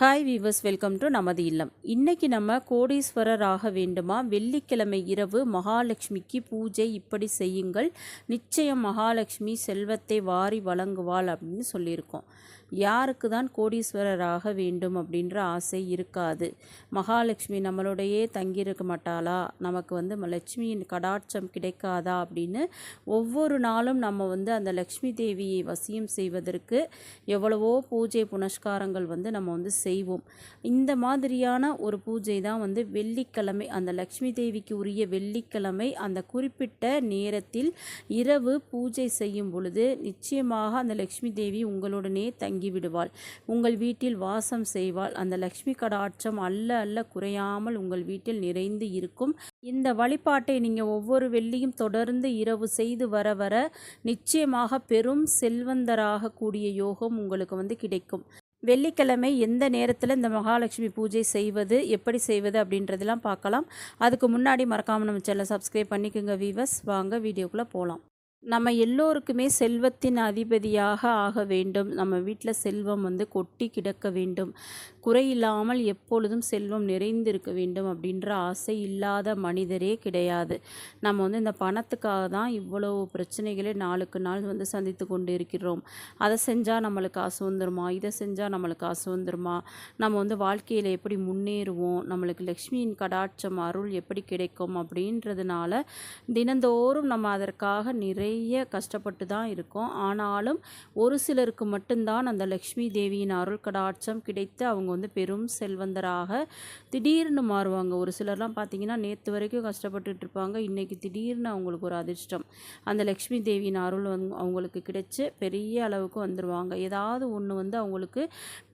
Hi viewers welcome to நமது இல்லம். இன்றைக்கி நம்ம கோடீஸ்வரர் ஆக வேண்டுமா? வெள்ளிக்கிழமை இரவு மகாலட்சுமிக்கு பூஜை இப்படி செய்யுங்கள். நிச்சயம் மகாலட்சுமி செல்வத்தை வாரி வழங்குவாள் அப்படின்னு சொல்லியிருக்கோம். யாருக்கு தான் கோடீஸ்வரர் ஆக வேண்டும் அப்படின்ற ஆசை இருக்காது. மகாலட்சுமி நம்மளோடையே தங்கியிருக்க மாட்டாளா? நமக்கு வந்து ம- லட்சுமியின் கடாட்சம் கிடைக்காதா அப்படின்னு ஒவ்வொரு நாளும் நம்ம வந்து அந்த லக்ஷ்மி தேவியை வசியம் செய்வதற்கு எவ்வளவோ பூஜை புனஸ்காரங்கள் வந்து நம்ம வந்து செய்வோம். இந்த மாதிரியான ஒரு பூஜை தான் வந்து வெள்ளிக்கிழமை அந்த லக்ஷ்மி தேவிக்கு உரிய வெள்ளிக்கிழமை அந்த குறிப்பிட்ட நேரத்தில் இரவு பூஜை செய்யும் பொழுது நிச்சயமாக அந்த லக்ஷ்மி தேவி உங்களுடனே தங்கிவிடுவாள் உங்கள் வீட்டில் வாசம் செய்வாள். அந்த லக்ஷ்மி கடாட்சம் அல்ல அல்ல குறையாமல் உங்கள் வீட்டில் நிறைந்து இருக்கும். இந்த வழிபாட்டை நீங்கள் ஒவ்வொரு வெள்ளியும் தொடர்ந்து இரவு செய்து வர வர நிச்சயமாக பெரும் செல்வந்தராக கூடிய யோகம் உங்களுக்கு வந்து கிடைக்கும். வெள்ளிக்கிழமை எந்த நேரத்தில் இந்த மகாலட்சுமி பூஜை செய்வது எப்படி செய்வது அப்படின்றதெல்லாம் பார்க்கலாம். அதுக்கு முன்னாடி மறக்காமல் நம்ம சேனலை சப்ஸ்கிரைப் பண்ணிக்கோங்க வீவர்ஸ் வாங்க வீடியோக்குள்ளே போகலாம் நம்ம எல்லோருக்குமே செல்வத்தின் அதிபதியாக ஆக வேண்டும். நம்ம வீட்டில் செல்வம் வந்து கொட்டி கிடக்க வேண்டும். குறையில்லாமல் எப்பொழுதும் செல்வம் நிறைந்திருக்க வேண்டும் அப்படின்ற ஆசை இல்லாத மனிதரே கிடையாது. நம்ம வந்து இந்த பணத்துக்காக தான் இவ்வளவு பிரச்சனைகளை நாளுக்கு நாள் வந்து சந்தித்து கொண்டு இருக்கிறோம் அதை செஞ்சால் நம்மளுக்கு காசு வந்துருமா? இதை செஞ்சால் நம்மளுக்கு காசு வந்துருமா? நம்ம வந்து வாழ்க்கையில் எப்படி முன்னேறுவோம்? நம்மளுக்கு லக்ஷ்மியின் கடாட்சம் அருள் எப்படி கிடைக்கும் அப்படின்றதுனால தினந்தோறும் நம்ம அதற்காக நிறை நிறைய கஷ்டப்பட்டு தான் இருக்கோம். ஆனாலும் ஒரு சிலருக்கு மட்டும்தான் அந்த லக்ஷ்மி தேவியின் அருள் கடாட்சம் கிடைத்து அவங்க வந்து பெரும் செல்வந்தராக திடீர்னு மாறுவாங்க. ஒரு சிலர்லாம் பார்த்தீங்கன்னா நேற்று வரைக்கும் கஷ்டப்பட்டுட்டு இருப்பாங்க. இன்றைக்கி திடீர்னு அவங்களுக்கு ஒரு அதிர்ஷ்டம். அந்த லக்ஷ்மி தேவியின் அருள் அவங்களுக்கு கிடைச்சி பெரிய அளவுக்கு வந்துடுவாங்க ஏதாவது ஒன்று வந்து அவங்களுக்கு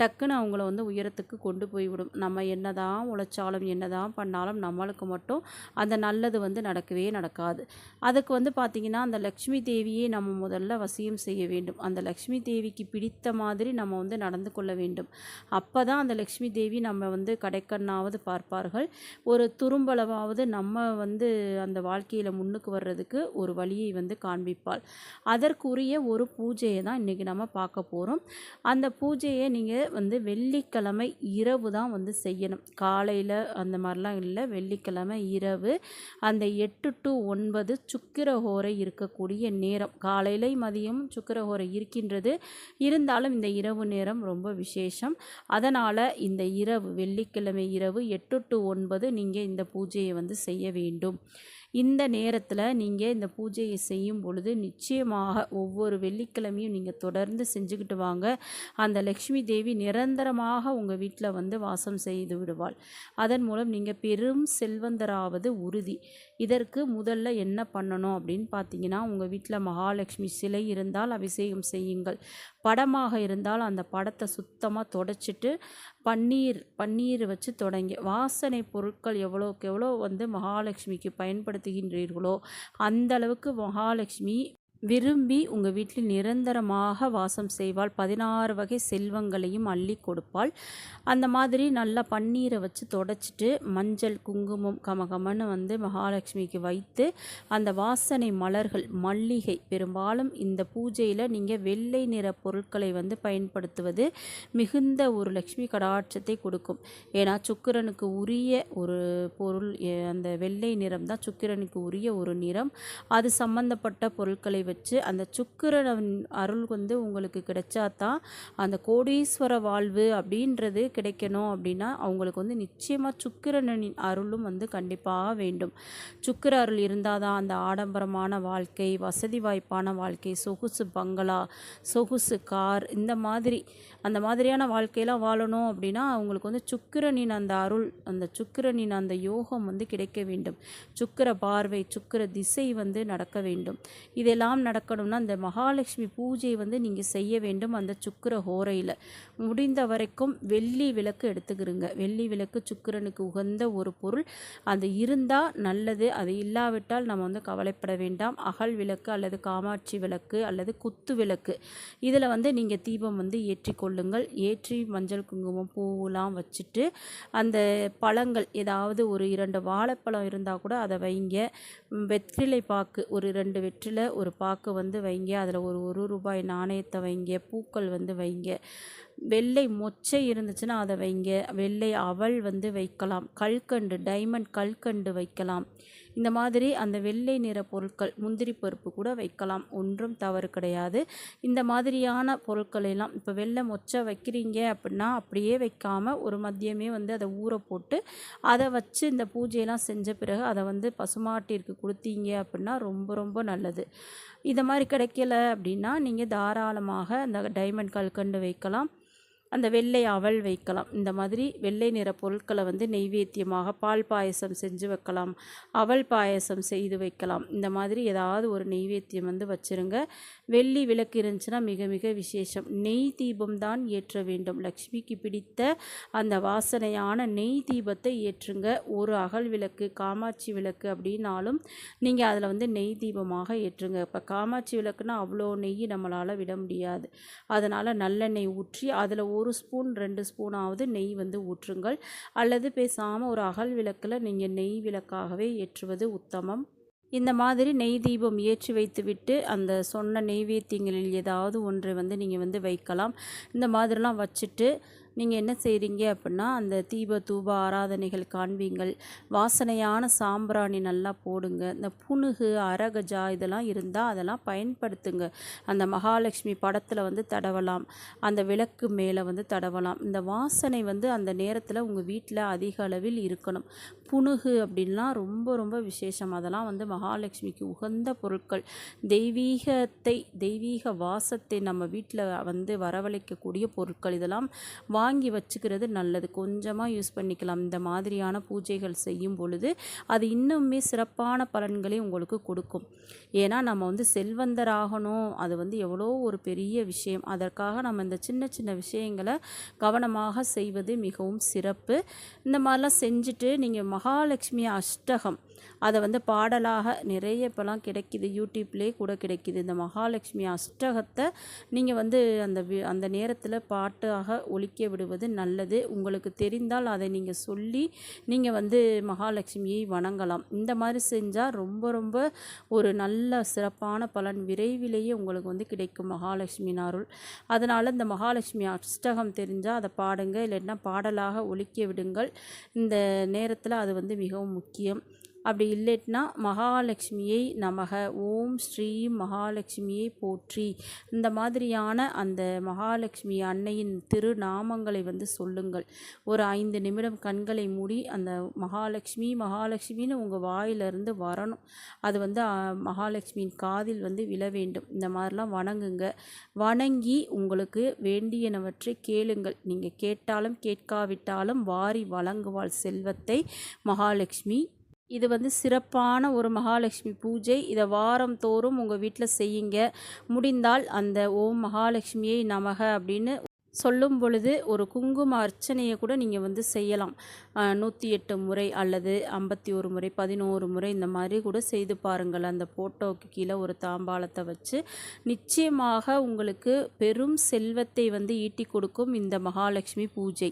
டக்குன்னு அவங்கள வந்து உயரத்துக்கு கொண்டு போய்விடும். நம்ம என்ன தான் உழைச்சாலும் என்னதான் பண்ணாலும் நம்மளுக்கு மட்டும் அந்த நல்லது வந்து நடக்கவே நடக்காது. அதுக்கு வந்து பார்த்திங்கன்னா அந்த லக்ஷ்மி தேவியை நம்ம முதல்ல வசியம் செய்ய வேண்டும். அந்த லக்ஷ்மி தேவிக்கு பிடித்த மாதிரி நம்ம வந்து நடந்து கொள்ள வேண்டும். அப்போ தான் அந்த லக்ஷ்மி தேவி நம்ம வந்து கடைக்கண்ணாவது பார்ப்பார்கள். ஒரு துரும்பளவாவது நம்ம வந்து அந்த வாழ்க்கையில் முன்னுக்கு வர்றதுக்கு ஒரு வழியை வந்து காண்பிப்பாள். அதற்குரிய ஒரு பூஜையை தான் இன்றைக்கி நம்ம பார்க்க போகிறோம் அந்த பூஜையை நீங்கள் வந்து வெள்ளிக்கிழமை இரவு தான் வந்து செய்யணும். காலையில் அந்த மாதிரிலாம் இல்லை. வெள்ளிக்கிழமை இரவு அந்த எட்டு டு ஒன்பது சுக்கிரஹோரை இருக்கக்கூடிய நேரம். காலையில மதியம் சுக்கிரஹோரை இருக்கின்றது. இருந்தாலும் இந்த இரவு நேரம் ரொம்ப விசேஷம். அதனால் இந்த இரவு வெள்ளிக்கிழமை இரவு எட்டு டு ஒன்பது நீங்கள் இந்த பூஜையை வந்து செய்ய வேண்டும். இந்த நேரத்தில் நீங்கள் இந்த பூஜையை செய்யும் பொழுது நிச்சயமாக ஒவ்வொரு வெள்ளிக்கிழமையும் நீங்கள் தொடர்ந்து செஞ்சுக்கிட்டு வாங்க. அந்த லக்ஷ்மி தேவி நிரந்தரமாக உங்கள் வீட்டில் வந்து வாசம் செய்து விடுவாள். அதன் மூலம் நீங்கள் பெரும் செல்வந்தராவது உறுதி. இதற்கு முதல்ல என்ன பண்ணணும் அப்படின்னு பார்த்தீங்கன்னா உங்கள் வீட்டில் மகாலட்சுமி சிலை இருந்தால் அபிஷேகம் செய்யுங்கள். படமாக இருந்தால் அந்த படத்தை சுத்தமாக தொடச்சிட்டு பன்னீர் பன்னீர் வச்சு தொடங்கி வாசனை பொருட்கள் எவ்வளோக்கு எவ்வளோ வந்து மகாலட்சுமிக்கு பயன்படுத்துகின்றீர்களோ அந்த அளவுக்கு மகாலட்சுமி விரும்பி உங்கள் வீட்டில் நிரந்தரமாக வாசம் செய்வாள். பதினாறு வகை செல்வங்களையும் அள்ளி கொடுப்பாள். அந்த மாதிரி நல்லா பன்னீரை வச்சு தொடச்சிட்டு மஞ்சள் குங்குமம் கமகமன்னு வந்து மகாலட்சுமிக்கு வைத்து அந்த வாசனை மலர்கள் மல்லிகை பெரும்பாலும் இந்த பூஜையில் நீங்கள் வெள்ளை நிற பொருட்களை வந்து பயன்படுத்துவது மிகுந்த ஒரு லக்ஷ்மி கடாட்சத்தை கொடுக்கும். ஏன்னா சுக்கிரனுக்கு உரிய ஒரு பொருள் அந்த வெள்ளை நிறம் தான் சுக்கிரனுக்கு உரிய ஒரு நிறம். அது சம்பந்தப்பட்ட பொருட்களை வச்சு அந்த சுக்கிரன் அருள் வந்து உங்களுக்கு கிடைச்சா தான் அந்த கோடீஸ்வர வாழ்வு அப்படின்றது கிடைக்கணும் அப்படின்னா அவங்களுக்கு வந்து நிச்சயமாக சுக்கிரனின் அருளும் வந்து கண்டிப்பாக வேண்டும். சுக்கிர அருள் இருந்தால் தான் அந்த ஆடம்பரமான வாழ்க்கை வசதி வாய்ப்பான வாழ்க்கை சொகுசு பங்களா சொகுசு கார் இந்த மாதிரி அந்த மாதிரியான வாழ்க்கையெல்லாம் வாழணும் அப்படின்னா அவங்களுக்கு வந்து சுக்கிரனின் அந்த அருள் அந்த சுக்கிரனின் அந்த யோகம் வந்து கிடைக்க வேண்டும். சுக்கிர பார்வை சுக்கிர திசை வந்து நடக்க வேண்டும். இதெல்லாம் நடக்கணும்னா அந்த மகாலட்சுமி பூஜை வந்து நீங்கள் செய்ய வேண்டும் அந்த சுக்கிர ஹோரையில். முடிந்த வரைக்கும் வெள்ளி விளக்கு எடுத்துக்கிறங்க வெள்ளி விளக்கு சுக்கிரனுக்கு உகந்த ஒரு பொருள். அது இருந்தால் நல்லது. அது இல்லாவிட்டால் நம்ம வந்து கவலைப்பட வேண்டாம். அகல் விளக்கு அல்லது காமாட்சி விளக்கு அல்லது குத்து விளக்கு. இதில் வந்து நீங்கள் தீபம் வந்து ஏற்றிக்கொள்ளுங்கள் ஏற்றி மஞ்சள் குங்குமம் பூவெலாம் வச்சுட்டு அந்த பழங்கள் ஏதாவது ஒரு இரண்டு வாழைப்பழம் இருந்தால் கூட அதை வைங்க. வெற்றிலை பாக்கு ஒரு ரெண்டு வெற்றிலை ஒரு பாக்கு வந்து வைங்க. அதில் ஒரு ஒரு ரூபாய் நாணயத்தை வைங்க. பூக்கள் வந்து வைங்க. வெள்ளை மொச்சை இருந்துச்சுன்னா அதை வைங்க. வெள்ளை அவள் வந்து வைக்கலாம். கல்கண்டு டைமண்ட் கல்கண்டு வைக்கலாம். இந்த மாதிரி அந்த வெள்ளை நிற பொருட்கள் முந்திரி பருப்பு கூட வைக்கலாம். ஒன்றும் தவறு கிடையாது. இந்த மாதிரியான பொருட்கள் எல்லாம் இப்போ வெள்ளை மொச்சை வைக்கிறீங்க அப்படின்னா அப்படியே வைக்காமல் ஒரு மதியமே வந்து அதை ஊற போட்டு அதை வச்சு இந்த பூஜையெல்லாம் செஞ்ச பிறகு அதை வந்து பசுமாட்டிற்கு கொடுத்தீங்க அப்படின்னா ரொம்ப ரொம்ப நல்லது. இதை மாதிரி கிடைக்கல அப்படின்னா நீங்கள் தாராளமாக அந்த டைமண்ட் கல்கண்டு வைக்கலாம். அந்த வெள்ளை அவல் வைக்கலாம். இந்த மாதிரி வெள்ளை நிற பொருட்களை வந்து நெய்வேத்தியமாக பால் பாயசம் செஞ்சு வைக்கலாம். அவல் பாயசம் செய்து வைக்கலாம். இந்த மாதிரி ஏதாவது ஒரு நெய்வேத்தியம் வந்து வச்சுருங்க. வெள்ளி விளக்கு இருந்துச்சுன்னா மிக மிக விசேஷம். நெய் தீபம் தான் ஏற்ற வேண்டும். லக்ஷ்மிக்கு பிடித்த அந்த வாசனையான நெய் தீபத்தை ஏற்றுங்க. ஒரு அகல் விளக்கு காமாட்சி விளக்கு அப்படின்னாலும் நீங்கள் அதில் வந்து நெய் தீபமாக ஏற்றுங்க. இப்போ காமாட்சி விளக்குனா அவ்வளோ நெய் நம்மளால் விட முடியாது. அதனால் நல்லெண்ணெய் ஊற்றி அதில் ஒரு ஸ்பூன் ரெண்டு ஸ்பூனாவது நெய் வந்து ஊற்றுங்கள். அல்லது பேசாமல் ஒரு அகல் விளக்கில் நீங்கள் நெய் விளக்காகவே ஏற்றுவது உத்தமம். இந்த மாதிரி நெய் தீபம் ஏற்றி வைத்துவிட்டு அந்த சொன்ன நெய்வேத்தியங்களில் ஏதாவது ஒன்றை வந்து நீங்கள் வந்து வைக்கலாம். இந்த மாதிரிலாம் வச்சுட்டு நீங்கள் என்ன செய்கிறீங்க அப்படின்னா அந்த தீப தூப ஆராதனைகள் காண்பீங்கள். வாசனையான சாம்பிராணி நல்லா போடுங்க. இந்த புணுகு அரகஜா இதெல்லாம் இருந்தால் அதெல்லாம் பயன்படுத்துங்க. அந்த மகாலட்சுமி படத்தில் வந்து தடவலாம். அந்த விளக்கு மேலே வந்து தடவலாம். இந்த வாசனை வந்து அந்த நேரத்தில் உங்கள் வீட்டில் அதிக அளவில் இருக்கணும். புணுகு அப்படின்லாம் ரொம்ப ரொம்ப விசேஷம். அதெல்லாம் வந்து மகாலட்சுமிக்கு உகந்த பொருட்கள். தெய்வீகத்தை தெய்வீக வாசத்தை நம்ம வீட்டில் வந்து வரவழைக்கக்கூடிய பொருட்கள். இதெல்லாம் வா வாங்கி வச்சுக்கிறது நல்லது. கொஞ்சமாக யூஸ் பண்ணிக்கலாம். இந்த மாதிரியான பூஜைகள் செய்யும் பொழுது அது இன்னுமே சிறப்பான பலன்களை உங்களுக்கு கொடுக்கும். ஏன்னா நம்ம வந்து செல்வந்தராகணும். அது வந்து எவ்வளோ ஒரு பெரிய விஷயம். அதற்காக நம்ம இந்த சின்ன சின்ன விஷயங்களை கவனமாக செய்வது மிகவும் சிறப்பு. இந்த மாதிரிலாம் செஞ்சுட்டு நீங்கள் மகாலட்சுமி அஷ்டகம் அதை வந்து பாடலாக நிறைய இப்போலாம் கிடைக்கிது யூடியூப்லேயே கூட கிடைக்கிது. இந்த மகாலட்சுமி அஷ்டகத்தை நீங்கள் வந்து அந்த அந்த நேரத்தில் பாட்டாக ஒழிக்க விடுவது நல்லது. உங்களுக்கு தெரிந்தால் அதை நீங்கள் சொல்லி நீங்கள் வந்து மகாலட்சுமியை வணங்கலாம். இந்த மாதிரி செஞ்சால் ரொம்ப ரொம்ப ஒரு நல்ல சிறப்பான பலன் விரைவிலேயே உங்களுக்கு வந்து கிடைக்கும் மகாலட்சுமி அருள். அதனால் இந்த மகாலட்சுமி அஷ்டகம் தெரிஞ்சால் அதை பாடுங்க இல்லைன்னா பாடலாக ஒழிக்க விடுங்கள். இந்த நேரத்தில் அது வந்து மிகவும் முக்கியம். அப்படி இல்லைன்னா மகாலட்சுமியை நமக. ஓம் ஸ்ரீ மகாலட்சுமியை போற்றி. இந்த மாதிரியான அந்த மகாலட்சுமி அன்னையின் திருநாமங்களை வந்து சொல்லுங்கள். ஒரு ஐந்து நிமிடம் கண்களை மூடி அந்த மகாலட்சுமி மகாலட்சுமின்னு உங்கள் வாயிலிருந்து வரணும். அது வந்து மகாலட்சுமியின் காதில் வந்து விழ வேண்டும். இந்த மாதிரிலாம் வணங்குங்க. வணங்கி உங்களுக்கு வேண்டியனவற்றை கேளுங்கள். நீங்கள் கேட்டாலும் கேட்காவிட்டாலும் வாரி வழங்குவாள் செல்வத்தை மகாலட்சுமி. இது வந்து சிறப்பான ஒரு மகாலட்சுமி பூஜை. இதை வாரம் தோறும் உங்கள் வீட்டில் செய்யுங்க. முடிந்தால் அந்த ஓம் மகாலட்சுமியை நமக அப்படின்னு சொல்லும் பொழுது ஒரு குங்கும அர்ச்சனையை கூட நீங்கள் வந்து செய்யலாம். நூற்றி எட்டு முறை அல்லது ஐம்பத்தி ஒரு முறை பதினோரு முறை இந்த மாதிரி கூட செய்து பாருங்கள். அந்த ஃபோட்டோவுக்கு கீழே ஒரு தாம்பாளத்தை வச்சு நிச்சயமாக உங்களுக்கு பெரும் செல்வத்தை வந்து ஈட்டி கொடுக்கும் இந்த மகாலட்சுமி பூஜை.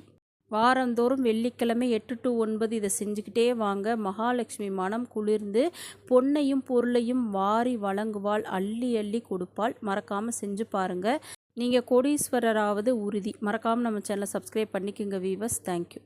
வாரந்தோறும் வெள்ளிக்கிழமை எட்டு டு ஒன்பது இதை செஞ்சுக்கிட்டே வாங்க. மகாலட்சுமி மனம் குளிர்ந்து பொன்னையும் பொருளையும் வாரி வழங்குவாள். அள்ளி அள்ளி கொடுப்பாள். மறக்காமல் செஞ்சு பாருங்கள் நீங்கள் கோடீஸ்வரராவது உறுதி. மறக்காமல் நம்ம சேனலை சப்ஸ்கிரைப் பண்ணிக்கோங்க வீவர்ஸ் தேங்க்யூ